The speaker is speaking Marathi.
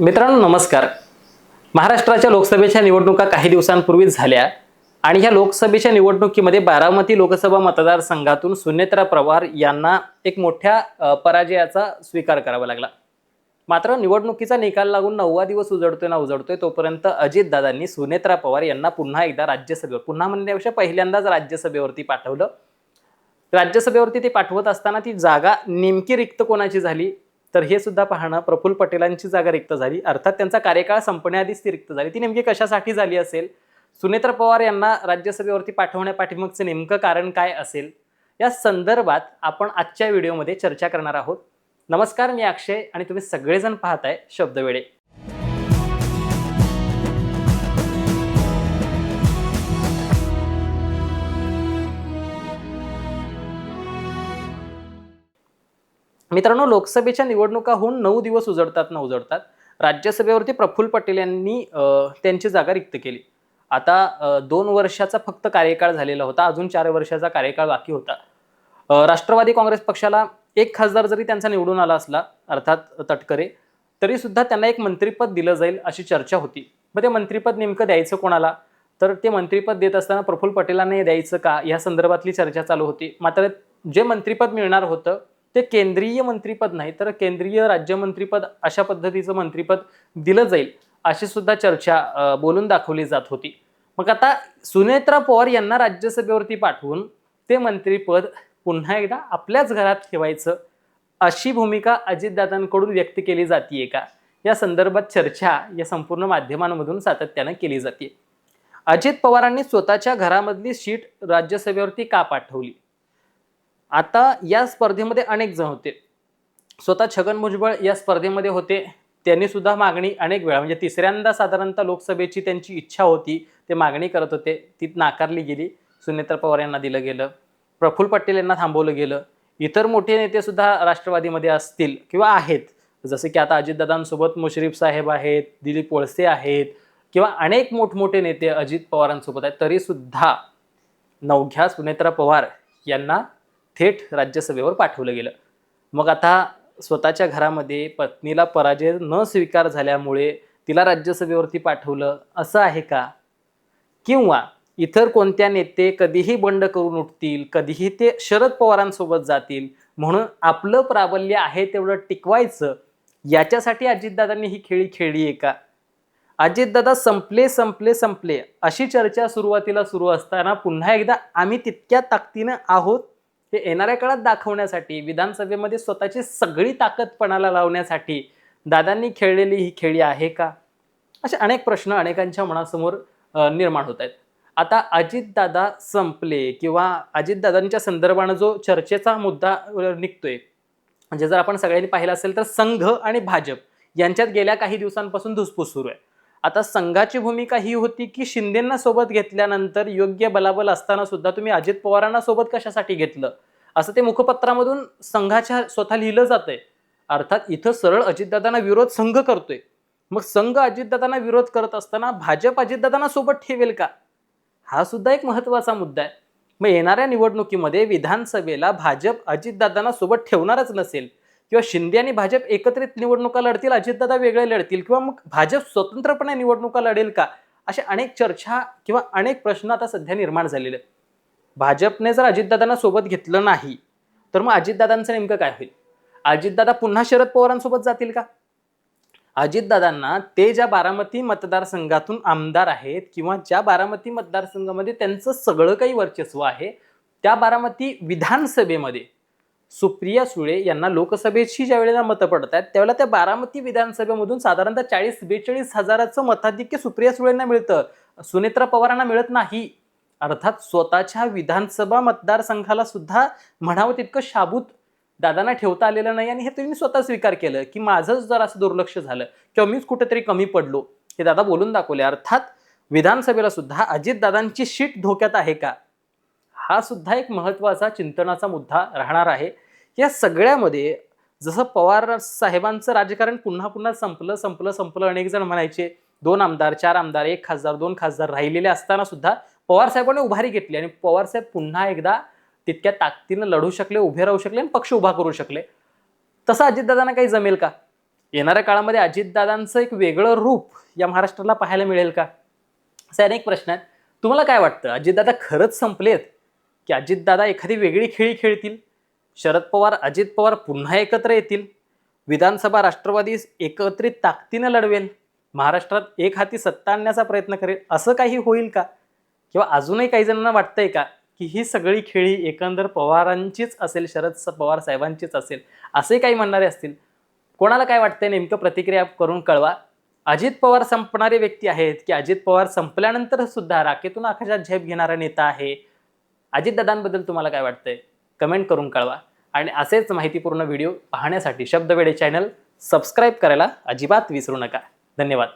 मित्रांनो नमस्कार. महाराष्ट्राच्या लोकसभेच्या निवडणुका काही दिवसांपूर्वीच झाल्या आणि ह्या लोकसभेच्या निवडणुकीमध्ये बारामती लोकसभा मतदारसंघातून सुनेत्रा पवार यांना एक मोठ्या पराजयाचा स्वीकार करावा लागला. मात्र निवडणुकीचा निकाल लागून नववा दिवस उजडतोय ना उजडतोय तोपर्यंत अजितदादांनी सुनेत्रा पवार यांना पुन्हा एकदा राज्यसभेवर पुन्हा म्हणण्यापेक्षा पहिल्यांदाच राज्यसभेवरती पाठवलं. राज्यसभेवरती ते पाठवत असताना ती जागा नेमकी रिक्त कोणाची झाली? तर हे सुद्धा पाहणं प्रफुल्ल पटेलांची जागा रिक्त झाली. अर्थात त्यांचा कार्यकाळ संपण्याआधीच ती रिक्त झाली. ती नेमकी कशासाठी झाली असेल? सुनेत्र पवार यांना राज्यसभेवरती पाठवण्यापाठीमागचं नेमकं कारण काय असेल? या संदर्भात आपण आजच्या व्हिडिओमध्ये चर्चा करणार आहोत. नमस्कार मी अक्षय आणि तुम्ही सगळेजण पाहताय शब्दवेळे मित्रांनो लोकसभेच्या निवडणुका होऊन नऊ दिवस उजडतात ना उजडतात. राज्यसभेवरती प्रफुल्ल पटेल यांनी त्यांची जागा रिक्त केली. आता दोन वर्षाचा फक्त कार्यकाळ झालेला होता. अजून चार वर्षाचा कार्यकाळ बाकी होता. राष्ट्रवादी काँग्रेस पक्षाला एक खासदार जरी त्यांचा निवडून आला असला अर्थात तटकरे तरी सुद्धा त्यांना एक मंत्रिपद दिलं जाईल अशी चर्चा होती. मग ते मंत्रिपद नेमकं द्यायचं कोणाला? तर ते मंत्रिपद देत असताना प्रफुल्ल पटेलांना हे द्यायचं का? या संदर्भातली चर्चा चालू होती. मात्र जे मंत्रिपद मिळणार होतं ते केंद्रीय मंत्रीपद नाही तर केंद्रीय राज्यमंत्रीपद अशा पद्धतीचं मंत्रीपद दिलं जाईल अशी सुद्धा चर्चा बोलून दाखवली जात होती. मग आता सुनेत्रा पवार यांना राज्यसभेवरती पाठवून ते मंत्रीपद पुन्हा एकदा आपल्याच घरात ठेवायचं अशी भूमिका अजितदादांकडून व्यक्त केली जाते का? या संदर्भात चर्चा या संपूर्ण माध्यमांमधून सातत्यानं केली जाते अजित पवारांनी स्वतःच्या घरामधली सीट राज्यसभेवरती का पाठवली? आता या स्पर्धेमध्ये अनेक जण होते. स्वतः छगन भुजबळ या स्पर्धेमध्ये होते. त्यांनी सुद्धा मागणी अनेक वेळा म्हणजे तिसऱ्यांदा साधारणतः लोकसभेची त्यांची इच्छा होती ते मागणी करत होते. ती नाकारली गेली. सुनेत्र पवार यांना दिलं गेलं. प्रफुल्ल पटेल यांना थांबवलं गेलं. इतर मोठे नेते सुद्धा राष्ट्रवादीमध्ये असतील किंवा आहेत. जसे की आता अजितदादांसोबत मुश्रीफ साहेब आहेत दिलीप वळसे आहेत किंवा अनेक मोठमोठे नेते अजित पवारांसोबत आहेत. तरीसुद्धा नवघ्या सुनेत्रा पवार यांना थेट राज्यसभेवर पाठवलं गेलं. मग आता स्वतःच्या घरामध्ये पत्नीला पराजय न स्वीकार झाल्यामुळे तिला राज्यसभेवरती पाठवलं असं आहे का? किंवा इतर कोणत्या नेते कधीही बंड करून उठतील कधीही ते शरद पवारांसोबत जातील म्हणून आपलं प्राबल्य आहे तेवढं टिकवायचं याच्यासाठी अजितदादांनी ही खेळी खेळली आहे का? अजितदादा संपले संपले संपले अशी चर्चा सुरुवातीला सुरू असताना पुन्हा एकदा आम्ही तितक्या ताकदीनं आहोत हे येणाऱ्या काळात दाखवण्यासाठी विधानसभेमध्ये स्वतःची सगळी ताकद पणाला लावण्यासाठी दादांनी खेळलेली ही खेळी आहे का? असे अनेक प्रश्न अनेकांच्या मनासमोर निर्माण होत आहेत. आता अजितदादा संपले किंवा अजितदादांच्या संदर्भानं जो चर्चेचा मुद्दा निघतोय म्हणजे जर आपण सगळ्यांनी पाहिलं असेल तर संघ आणि भाजप यांच्यात गेल्या काही दिवसांपासून धुसफूस सुरू आहे. आता संघाची भूमिका ही होती की शिंदेंना सोबत घेतल्यानंतर योग्य बलाबल असताना सुद्धा तुम्ही अजित पवारांना सोबत कशासाठी घेतलं? असं ते मुखपत्रामधून संघाच्या स्वतः लिहिलं जातंय. अर्थात इथं सरळ अजितदादांना विरोध संघ करतोय. मग संघ अजितदादांना विरोध करत असताना भाजप अजितदादांना सोबत ठेवेल का? हा सुद्धा एक महत्त्वाचा मुद्दा आहे. मग येणाऱ्या निवडणुकीमध्ये विधानसभेला भाजप अजितदादांना सोबत ठेवणारच नसेल किंवा शिंदे आणि भाजप एकत्रित निवडणुका लढतील अजितदादा वेगळे लढतील किंवा मग भाजप स्वतंत्रपणे निवडणुका लढेल का? अशा अनेक चर्चा किंवा अनेक प्रश्न आता सध्या निर्माण झालेले आहेत. भाजपने जर अजितदादांना सोबत घेतलं नाही तर मग अजितदादांचं नेमकं काय होईल? अजितदादा पुन्हा शरद पवारांसोबत जातील का? अजितदादांना ते ज्या बारामती मतदारसंघातून आमदार आहेत किंवा ज्या बारामती मतदारसंघामध्ये त्यांचं सगळं काही वर्चस्व आहे त्या बारामती विधानसभेमध्ये सुप्रिया सुळे यांना लोकसभेची ज्या वेळेला मतं पडत आहेत त्यावेळेला त्या बारामती विधानसभेमधून साधारणतः चाळीस बेचाळीस हजाराचं मताधिक्य सुप्रिया सुळेंना मिळतं. सुनेत्रा पवारांना मिळत नाही. अर्थात स्वतःच्या विधानसभा मतदारसंघाला सुद्धा म्हणावं तितकं शाबूत दादांना ठेवता आलेलं नाही आणि हे तुम्ही स्वतः स्वीकार केलं की माझंच जर असं दुर्लक्ष झालं किंवा मीच कुठेतरी कमी पडलो हे दादा बोलून दाखवले. अर्थात विधानसभेला सुद्धा अजितदादांची शीट धोक्यात आहे का? हा सुद्धा एक महत्त्वाचा चिंतनाचा मुद्दा राहणार आहे. या सगळ्यामध्ये जसं पवार साहेबांचं राजकारण पुन्हा पुन्हा संपलं संपलं संपलं. अनेक जण म्हणायचे दोन आमदार चार आमदार एक खासदार दोन खासदार राहिलेले असताना सुद्धा पवार साहेबांनी उभारी घेतली आणि पवारसाहेब पुन्हा एकदा तितक्या ताकदीनं लढू शकले उभे राहू शकले आणि पक्ष उभा करू शकले. तसं अजितदादांना काही जमेल का? येणाऱ्या काळामध्ये अजितदादांचं एक वेगळं रूप या महाराष्ट्राला पाहायला मिळेल का? असे अनेक प्रश्न आहेत. तुम्हाला काय वाटतं? अजितदादा खरंच संपलेत? की अजितदादा एखादी वेगळी खेळी खेळतील? शरद पवार अजित पवार पुन्हा एकत्र येतील? विधानसभा राष्ट्रवादी एकत्रित ताकदीनं लढवेल? महाराष्ट्रात एक हाती सत्ता आणण्याचा प्रयत्न करेल? असं काही होईल का? किंवा अजूनही काही जणांना वाटतंय का की ही सगळी खेळी एकंदर पवारांचीच असेल शरद स- पवार साहेबांचीच असेल? असे काही म्हणणारे असतील? कोणाला काय वाटतंय? नेमकं प्रतिक्रिया करून कळवा. अजित पवार संपणारे व्यक्ती आहेत की अजित पवार संपल्यानंतर सुद्धा राखेतून आकाशात झेप घेणारा नेता आहे? अजितदादांबद्दल तुम्हाला काय वाटतंय? कमेंट करून कळवा. आणि असेच माहितीपूर्ण व्हिडिओ पाहण्यासाठी शब्दवेडे चॅनल सबस्क्राईब करायला अजिबात विसरू नका. धन्यवाद.